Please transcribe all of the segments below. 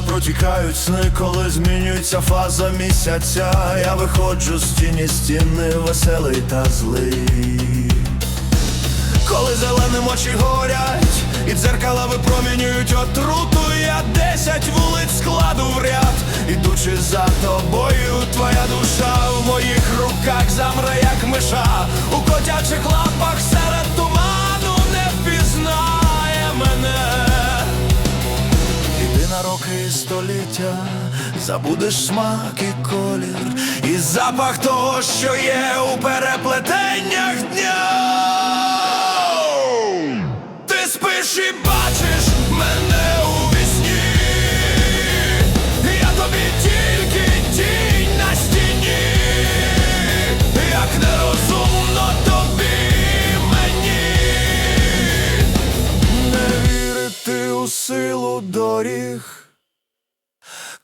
тікають сни, коли змінюється фаза місяця. Я виходжу з тіні стіни, веселий та злий. Коли зеленим очі горять, і дзеркала випромінюють отруту, я десять вулиць складу в ряд, ідучи за тобою, твоя душа в моїх руках замре, як миша, у котячих лапах серед туману століття, забудеш смак і колір, і запах того, що є у переплетеннях дня.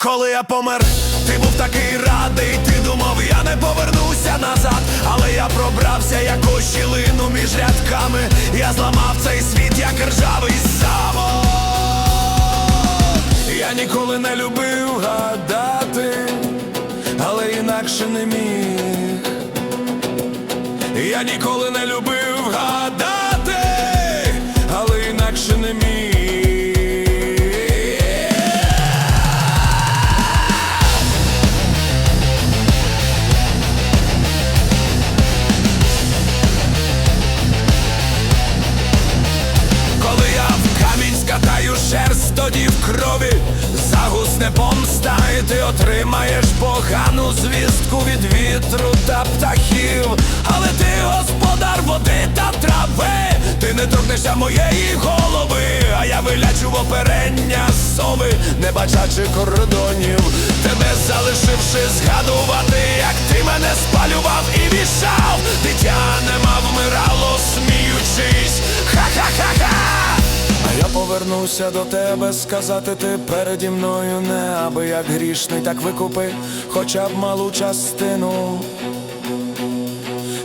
Коли я помер, ти був такий радий, ти думав, я не повернуся назад, але я пробрався як у щілину між рядками. Я зламав цей світ, як ржавий замок. Я ніколи не любив гадати, але інакше не міг. Я ніколи не любив отримаєш погану звістку від вітру та птахів. Але ти господар води та трави, ти не торкнешся моєї голови, а я вилячу в оперення сови, не бачачи кордонів, тебе залишивши згадувати, як ти мене спалював і вішав, дитя А я повернуся до тебе сказати ти переді мною не аби як грішний, так викупи хоча б малу частину.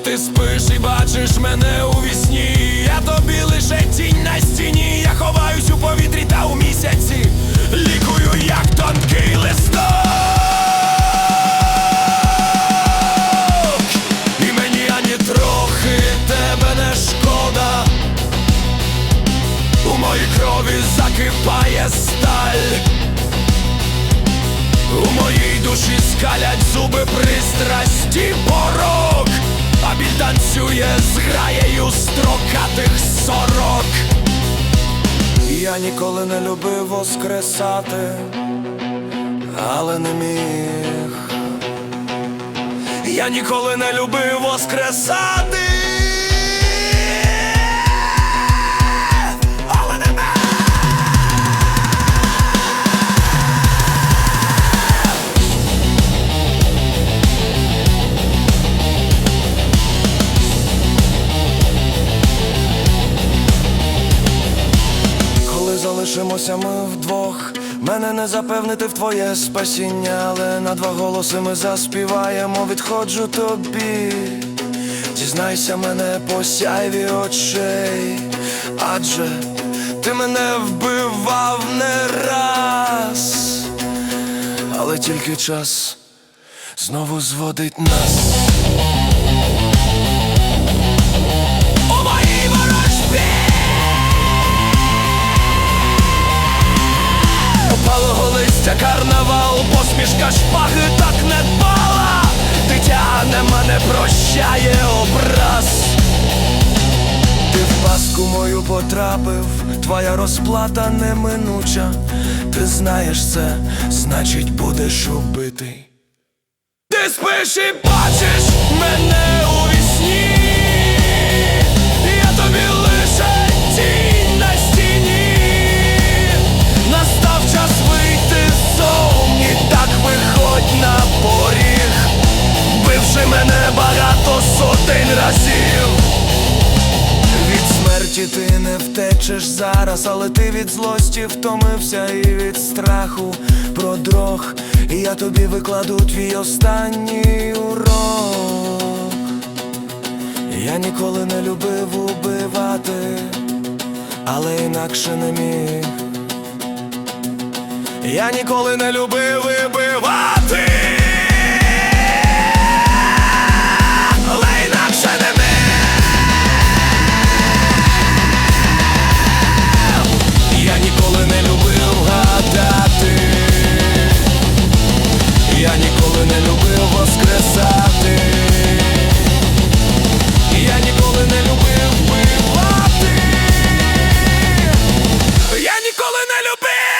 Ти спиш і бачиш мене у вісні, я тобі лише тінь на стіні, я ховаюсь у повітрі та у місяці, сталь. У моїй душі скалять зуби пристрасті порок, а біль танцює з граєю строкатих сорок. Я ніколи не любив воскресати, але не міг. Я ніколи не любив воскресати. Залишимося ми вдвох, мене не запевнити в твоє спасіння, але на два голоси ми заспіваємо, відходжу тобі. Дізнайся мене по сяйві очей, адже ти мене вбивав не раз, але тільки час знову зводить нас. Не прощає образ. Ти в паску мою потрапив, твоя розплата неминуча. Ти знаєш це, значить будеш убитий. Ти спиш і бачиш мене сотень разів. Від смерті ти не втечеш зараз, але ти від злості втомився і від страху продрог. І я тобі викладу твій останній урок. Я ніколи не любив убивати, але інакше не міг. Я ніколи не любив вибивати не любив.